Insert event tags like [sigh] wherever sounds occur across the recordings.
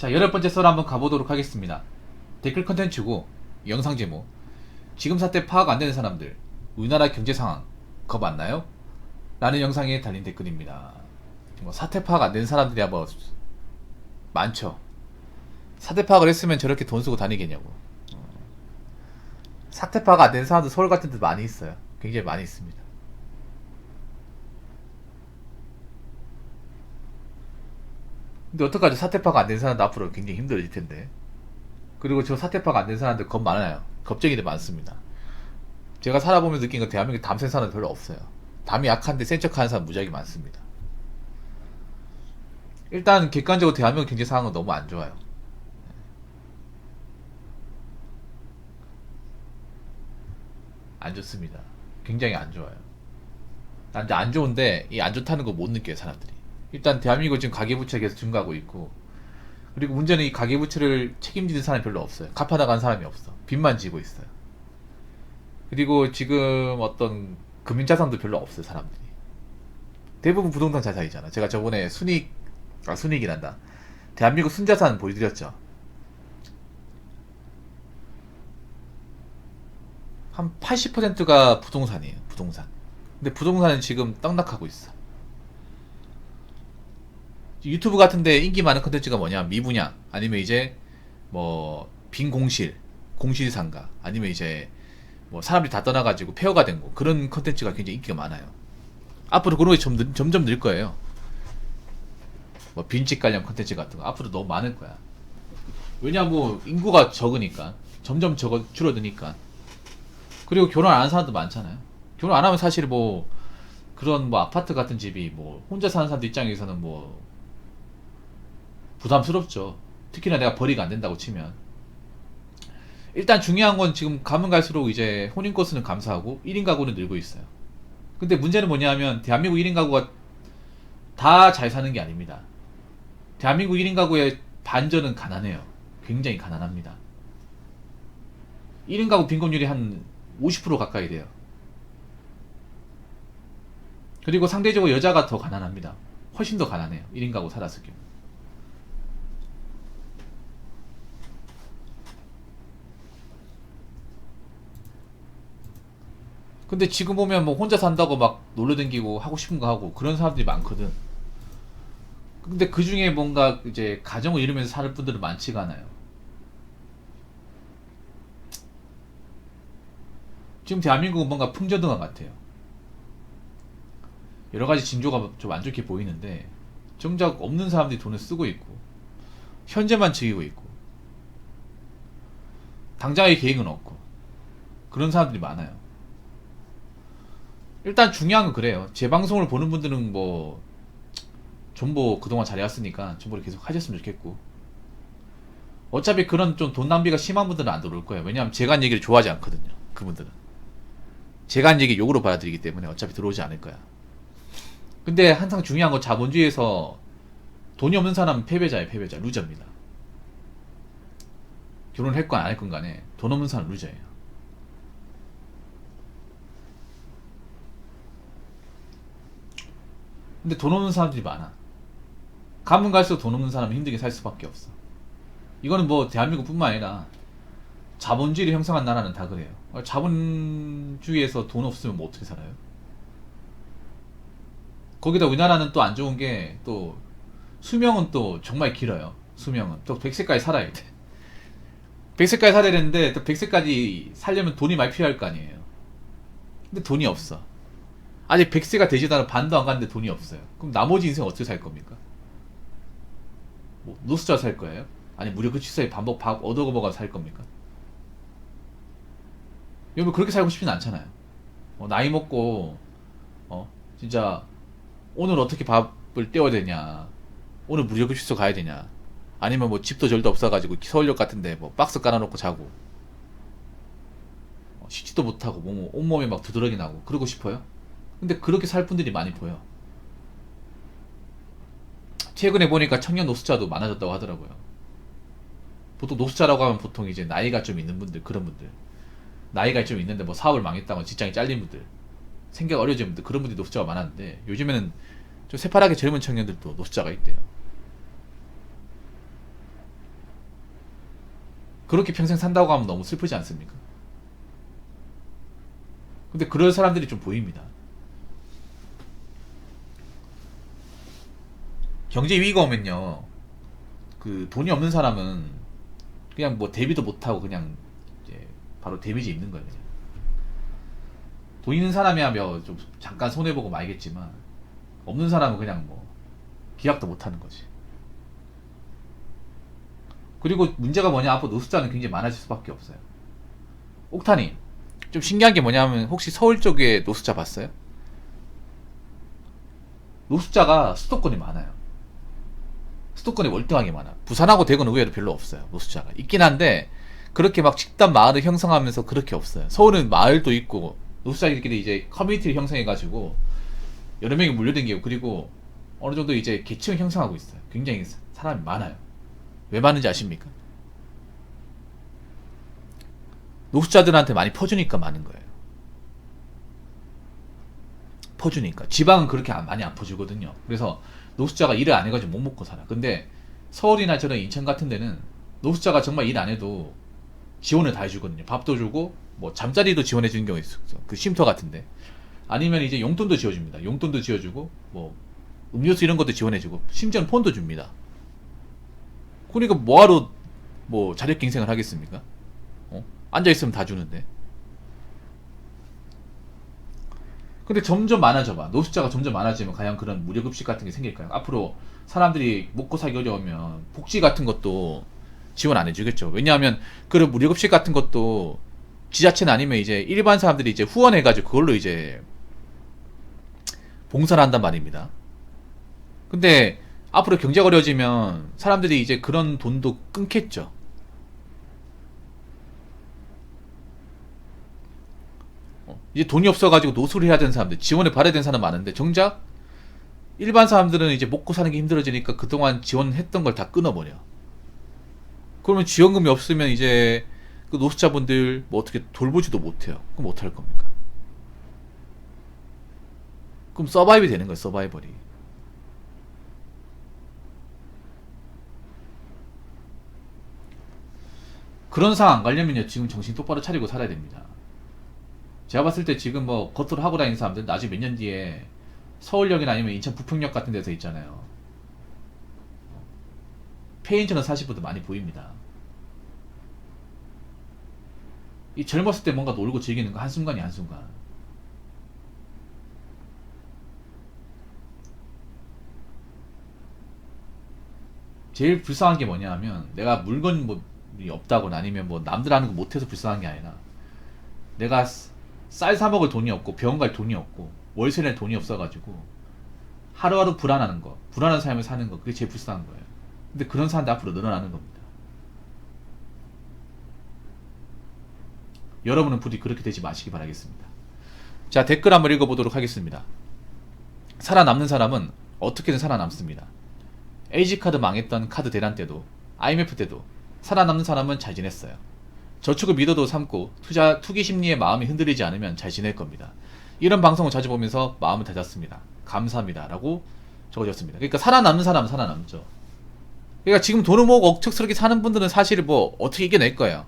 자, 여덟 번째 썰 한번 가보도록 하겠습니다. 댓글 컨텐츠고, 영상 제목. 지금 사태 파악 안 되는 사람들, 우리나라 경제 상황, 겁안 나요? 라는 영상에 달린 댓글입니다. 뭐 사태 파악 안 되는 사람들이 뭐, 많죠. 사태 파악을 했으면 저렇게 돈 쓰고 다니겠냐고. 어. 사태 파악 안 되는 사람들 서울 같은 데 많이 있어요. 굉장히 많이 있습니다. 근데 어떡하죠? 사태 파악 안 된 사람들 앞으로 굉장히 힘들어질 텐데. 그리고 저 사태 파악 안 된 사람들 겁 많아요. 겁쟁이들 많습니다. 제가 살아보면서 느낀 건 대한민국에 담센 사람들 별로 없어요. 담이 약한데 센 척하는 사람 무지하게 많습니다. 일단 객관적으로 대한민국 경제 상황은 너무 안 좋아요. 안 좋습니다. 굉장히 안 좋아요. 난 이제 안 좋은데 이 안 좋다는 거 못 느껴요 사람들이. 일단 대한민국 지금 가계부채가 계속 증가하고 있고 그리고 문제는 이 가계부채를 책임지는 사람이 별로 없어요. 갚아나가는 사람이 없어. 빚만 지고 있어요. 그리고 지금 어떤 금융자산도 별로 없어요 사람들이. 대부분 부동산 자산이잖아. 제가 저번에 순익 아 순익이란다. 대한민국 순자산 보여드렸죠. 한 80%가 부동산이에요. 부동산. 근데 부동산은 지금 떡락하고 있어. 유튜브 같은데 인기 많은 컨텐츠가 뭐냐? 미분양 아니면 이제 뭐 빈 공실, 공실 상가 아니면 이제 뭐 사람들이 다 떠나가지고 폐허가 된 거 그런 컨텐츠가 굉장히 인기가 많아요. 앞으로 그런 게 점, 점점 늘 거예요. 뭐 빈집 관련 컨텐츠 같은 거 앞으로 너무 많을 거야. 왜냐 뭐 인구가 적으니까 점점 적어 줄어드니까. 그리고 결혼 안 하는 사람도 많잖아요. 결혼 안 하면 사실 뭐 그런 뭐 아파트 같은 집이 뭐 혼자 사는 사람들 입장에서는 뭐 부담스럽죠. 특히나 내가 벌이가 안 된다고 치면. 일단 중요한 건 지금 가면 갈수록 이제 혼인 건수는 감소하고 1인 가구는 늘고 있어요. 근데 문제는 뭐냐면 대한민국 1인 가구가 다 잘 사는 게 아닙니다. 대한민국 1인 가구의 반전은 가난해요. 굉장히 가난합니다. 1인 가구 빈곤율이 한 50% 가까이 돼요. 그리고 상대적으로 여자가 더 가난합니다. 훨씬 더 가난해요. 1인 가구 살았을 경우. 근데 지금 보면 뭐 혼자 산다고 막 놀러 댕기고 하고 싶은 거 하고 그런 사람들이 많거든. 근데 그 중에 뭔가 이제 가정을 이루면서 살 분들은 많지가 않아요. 지금 대한민국은 뭔가 풍조등화 같아요. 여러 가지 징조가 좀 안 좋게 보이는데 정작 없는 사람들이 돈을 쓰고 있고 현재만 즐기고 있고 당장의 계획은 없고 그런 사람들이 많아요. 일단 중요한 건 그래요. 제 방송을 보는 분들은 뭐 정보 그동안 잘해왔으니까 정보를 계속 하셨으면 좋겠고 어차피 그런 좀 돈 낭비가 심한 분들은 안 들어올 거예요. 왜냐하면 제가 한 얘기를 좋아하지 않거든요. 그분들은 제가 한 얘기 욕으로 받아들이기 때문에 어차피 들어오지 않을 거야. 근데 항상 중요한 건 자본주의에서 돈이 없는 사람은 패배자예요. 패배자. 루저입니다. 결혼할 건 안 할 건 간에 돈 없는 사람은 루저예요. 근데 돈 없는 사람들이 많아. 가면 갈수록 돈 없는 사람은 힘들게 살 수밖에 없어. 이거는 뭐 대한민국뿐만 아니라 자본주의를 형성한 나라는 다 그래요. 어, 자본주의에서 돈 없으면 뭐 어떻게 살아요? 거기다 우리나라는 또 안 좋은 게 또 수명은 또 정말 길어요. 수명은 또 100세까지 살아야 돼. [laughs] 100세까지 살아야 되는데 또 100세까지 살려면 돈이 많이 필요할 거 아니에요. 근데 돈이 없어. 아직 100세가 되지도 않아 반도 안 갔는데 돈이 없어요. 그럼 나머지 인생 어떻게 살 겁니까? 뭐 노숙자 살 거예요? 아니 무료 급식사에 반복 밥 얻어먹어 살 겁니까? 여러분 그렇게 살고 싶진 않잖아요. 어, 나이 먹고 어 진짜 오늘 어떻게 밥을 때워야 되냐? 오늘 무료 급식소 가야 되냐? 아니면 뭐 집도 절도 없어가지고 서울역 같은데 뭐 박스 깔아놓고 자고 어, 씻지도 못하고 뭐 온몸에 막 두드러기 나고 그러고 싶어요? 근데 그렇게 살 분들이 많이 보여. 최근에 보니까 청년 노숙자도 많아졌다고 하더라고요. 보통 노숙자라고 하면 보통 이제 나이가 좀 있는 분들, 그런 분들. 나이가 좀 있는데 뭐 사업을 망했다고 직장이 잘린 분들. 생각 어려진 분들, 그런 분들이 노숙자가 많았는데 요즘에는 좀 새파랗게 젊은 청년들도 노숙자가 있대요. 그렇게 평생 산다고 하면 너무 슬프지 않습니까? 근데 그럴 사람들이 좀 보입니다. 경제 위기가 오면요. 그 돈이 없는 사람은 그냥 뭐 대비도 못 하고 그냥 이제 바로 데미지 입는 거예요. 그냥. 돈 있는 사람이야 뭐좀 잠깐 손해 보고 말겠지만 없는 사람은 그냥 뭐 기약도 못 하는 거지. 그리고 문제가 뭐냐 앞으로 노숙자는 굉장히 많아질 수밖에 없어요. 옥타님 좀 신기한 게 뭐냐면 혹시 서울 쪽에 노숙자 봤어요? 노숙자가 수도권이 많아요. 수도권이 월등하게 많아. 부산하고 대구는 의외로 별로 없어요. 노숙자가 있긴 한데 그렇게 막 집단 마을을 형성하면서 그렇게 없어요. 서울은 마을도 있고 노숙자들끼리 이제 커뮤니티를 형성해가지고 여러 명이 몰려댕기고 그리고 어느 정도 이제 계층을 형성하고 있어요. 굉장히 사람이 많아요. 왜 많은지 아십니까? 노숙자들한테 많이 퍼주니까 많은 거예요. 퍼주니까. 지방은 그렇게 안- 많이 안 퍼주거든요. 그래서 노숙자가 일을 안 해가지고 못 먹고 살아. 근데 서울이나 저런 인천 같은 데는 노숙자가 정말 일 안 해도 지원을 다 해주거든요. 밥도 주고, 뭐, 잠자리도 지원해 주는 경우가 있어. 그 쉼터 같은데. 아니면 이제 용돈도 지어줍니다. 용돈도 지어주고, 뭐, 음료수 이런 것도 지원해주고, 심지어는 폰도 줍니다. 그러니까 뭐하러, 뭐, 자력갱생을 하겠습니까? 어? 앉아 있으면 다 주는데. 근데 점점 많아져 봐. 노숙자가 점점 많아지면 과연 그런 무료급식 같은 게 생길까요? 앞으로 사람들이 먹고 살기 어려우면 복지 같은 것도 지원 안 해주겠죠. 왜냐하면 그런 무료급식 같은 것도 지자체는 아니면 이제 일반 사람들이 이제 후원해가지고 그걸로 이제 봉사를 한단 말입니다. 근데 앞으로 경제가 어려워지면 사람들이 이제 그런 돈도 끊겠죠. 이제 돈이 없어가지고 노숙을 해야 되는 사람들, 지원을 받아야 되는 사람 많은데 정작 일반 사람들은 이제 먹고 사는 게 힘들어지니까 그동안 지원했던 걸 다 끊어버려. 그러면 지원금이 없으면 이제 그 노숙자분들 뭐 어떻게 돌보지도 못해요. 그럼 어떡할 겁니까? 그럼 서바이벌이 되는 거예요, 서바이벌이. 그런 상황 안 가려면요, 지금 정신 똑바로 차리고 살아야 됩니다. 제가 봤을 때 지금 뭐 겉으로 하고 다니는 사람들 나중에 몇 년 뒤에 서울역이나 아니면 인천 부평역 같은 데서 있잖아요. 폐인처럼 사실 분들 많이 보입니다. 이 젊었을 때 뭔가 놀고 즐기는 거 한순간이 한순간. 제일 불쌍한 게 뭐냐 하면 내가 물건이 뭐 없다거나 아니면 뭐 남들 하는 거 못해서 불쌍한 게 아니라 내가 쌀 사 먹을 돈이 없고 병원 갈 돈이 없고 월세 낼 돈이 없어가지고 하루하루 불안하는 거 불안한 삶을 사는 거 그게 제일 불쌍한 거예요. 근데 그런 사람들 앞으로 늘어나는 겁니다. 여러분은 부디 그렇게 되지 마시기 바라겠습니다. 자 댓글 한번 읽어보도록 하겠습니다. 살아남는 사람은 어떻게든 살아남습니다. 에이지 카드 망했던 카드 대란 때도 IMF 때도 살아남는 사람은 잘 지냈어요. 저축을 믿어도 삼고 투자 투기 심리에 마음이 흔들리지 않으면 잘 지낼 겁니다. 이런 방송을 자주 보면서 마음을 다잡습니다. 감사합니다라고 적어줬습니다. 그러니까 살아남는 사람은 살아남죠. 그러니까 지금 돈을 모으고 억척스럽게 사는 분들은 사실 뭐 어떻게 이겨낼 거예요.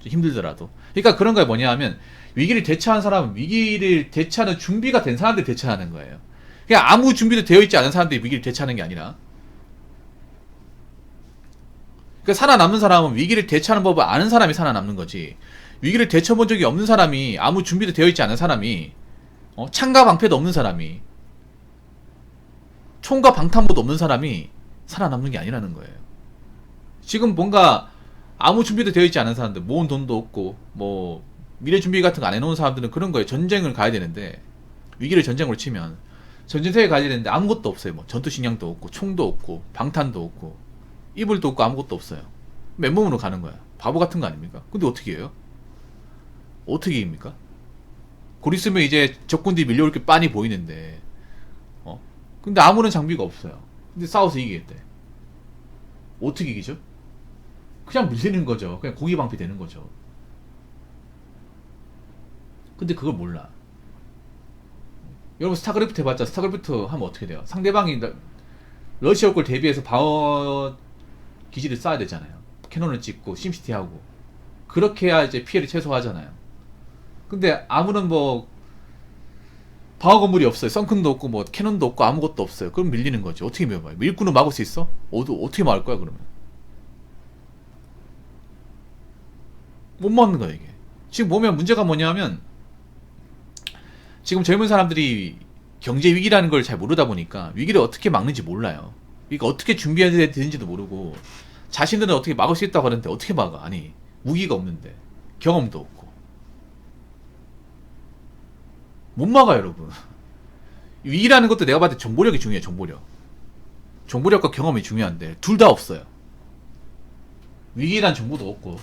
좀 힘들더라도. 그러니까 그런 거에 뭐냐 하면 위기를 대처한 사람은 위기를 대처하는 준비가 된 사람들이 대처하는 거예요. 그냥 아무 준비도 되어 있지 않은 사람들이 위기를 대처하는 게 아니라 그러니까 살아남는 사람은 위기를 대처하는 법을 아는 사람이 살아남는 거지. 위기를 대처본 적이 없는 사람이 아무 준비도 되어 있지 않은 사람이 어? 창과 방패도 없는 사람이 총과 방탄보도 없는 사람이 살아남는 게 아니라는 거예요. 지금 뭔가 아무 준비도 되어 있지 않은 사람들, 모은 돈도 없고 뭐 미래 준비 같은 거 안 해놓은 사람들은 그런 거예요. 전쟁을 가야 되는데 위기를 전쟁으로 치면 전쟁터에 가야 되는데 아무것도 없어요. 뭐 전투 식량도 없고 총도 없고 방탄도 없고 이불도 없고 아무것도 없어요. 맨몸으로 가는 거야. 바보 같은 거 아닙니까? 근데 어떻게 해요? 어떻게 이깁니까? 곧 있으면 이제 적군들이 밀려올 게 빤히 보이는데, 어? 근데 아무런 장비가 없어요. 근데 싸워서 이기겠대. 어떻게 이기죠? 그냥 밀리는 거죠. 그냥 고기 방패 되는 거죠. 근데 그걸 몰라. 여러분 스타크래프트 해봤자 스타크래프트 하면 어떻게 돼요? 상대방이 나- 러시아 걸 대비해서 방어 기지를 쌓아야 되잖아요. 캐논을 찍고 심시티 하고 그렇게 해야 이제 피해를 최소화하잖아요. 근데 아무런 뭐 방어 건물이 없어요. 썬큰도 없고 뭐 캐논도 없고 아무것도 없어요. 그럼 밀리는 거지. 어떻게 밀어봐요? 일꾼은 막을 수 있어? 어, 어떻게 막을 거야 그러면? 못 막는 거야 이게. 지금 보면 문제가 뭐냐면 지금 젊은 사람들이 경제 위기라는 걸 잘 모르다 보니까 위기를 어떻게 막는지 몰라요. 그러니까 어떻게 준비해야 되는지도 모르고 자신들은 어떻게 막을 수 있다고 하는데 어떻게 막아? 아니 무기가 없는데 경험도 없고 못 막아 여러분. 위기라는 것도 내가 봤을 때 정보력이 중요해 정보력. 정보력과 경험이 중요한데 둘 다 없어요. 위기란 정보도 없고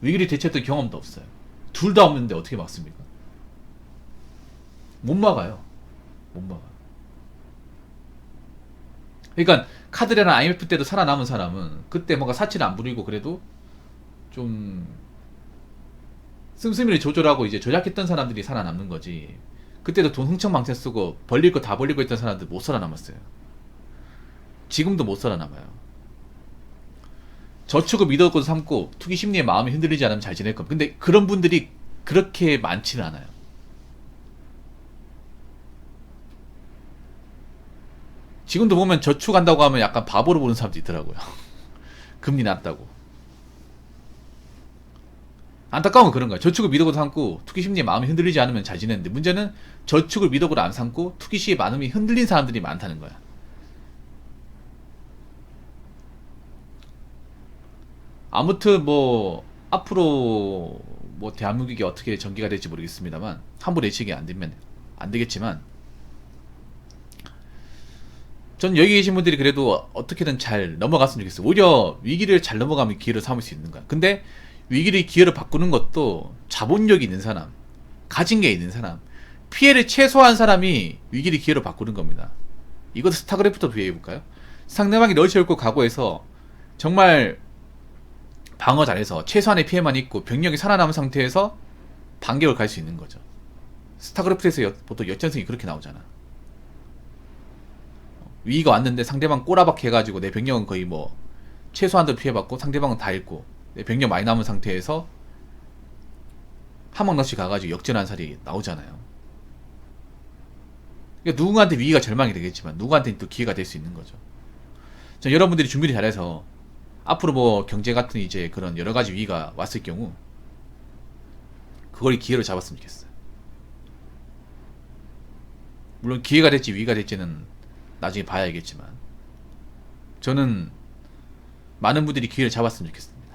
위기를 대처했던 경험도 없어요. 둘 다 없는데 어떻게 막습니까? 못 막아요. 못 막아. 그러니까 카드레나 IMF 때도 살아남은 사람은 그때 뭔가 사치를 안 부리고 그래도 좀 씀씀이를 조절하고 이제 조작했던 사람들이 살아남는 거지. 그때도 돈 흥청망청 쓰고 벌릴 거 다 벌리고 있던 사람들 못 살아남았어요. 지금도 못 살아남아요. 저축을 믿었고 삼고 투기 심리에 마음이 흔들리지 않으면 잘 지낼 겁니다. 근데 그런 분들이 그렇게 많지는 않아요. 지금도 보면 저축한다고 하면 약간 바보로 보는 사람도 있더라고요. [laughs] 금리 낮다고. 안타까운 건 그런 거야. 저축을 미덕으로 삼고 투기 심리에 마음이 흔들리지 않으면 잘 지내는데 문제는 저축을 미덕으로 안 삼고 투기 시에 마음이 흔들린 사람들이 많다는 거야. 아무튼 뭐 앞으로 뭐 대한민국이 어떻게 전개가 될지 모르겠습니다만 함부로 예측이 안 되면 안 되겠지만 전 여기 계신 분들이 그래도 어떻게든 잘 넘어갔으면 좋겠어요. 오히려 위기를 잘 넘어가면 기회를 삼을 수 있는 거야. 근데 위기를 기회로 바꾸는 것도 자본력이 있는 사람, 가진 게 있는 사람, 피해를 최소화한 사람이 위기를 기회로 바꾸는 겁니다. 이것도 스타크래프트 비교해 볼까요? 상대방이 널 채울고 각오해서 정말 방어 잘해서 최소한의 피해만 있고 병력이 살아남은 상태에서 반격을 갈 수 있는 거죠. 스타크래프트에서 여- 보통 역전승이 그렇게 나오잖아. 위기가 왔는데 상대방 꼬라박 해가지고 내 병력은 거의 뭐 최소한도 피해받고 상대방은 다 잃고 내 병력 많이 남은 상태에서 한방낚시 가가지고 역전 한 살이 나오잖아요. 그러니까 누군가한테 위기가 절망이 되겠지만 누구한테는 또 기회가 될 수 있는 거죠. 전 여러분들이 준비를 잘해서 앞으로 뭐 경제 같은 이제 그런 여러 가지 위기가 왔을 경우 그걸 기회로 잡았으면 좋겠어요. 물론 기회가 될지 위기가 될지는 나중에 봐야 알겠지만 저는 많은 분들이 기회를 잡았으면 좋겠습니다.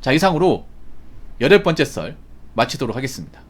자 이상으로 여덟 번째 썰 마치도록 하겠습니다.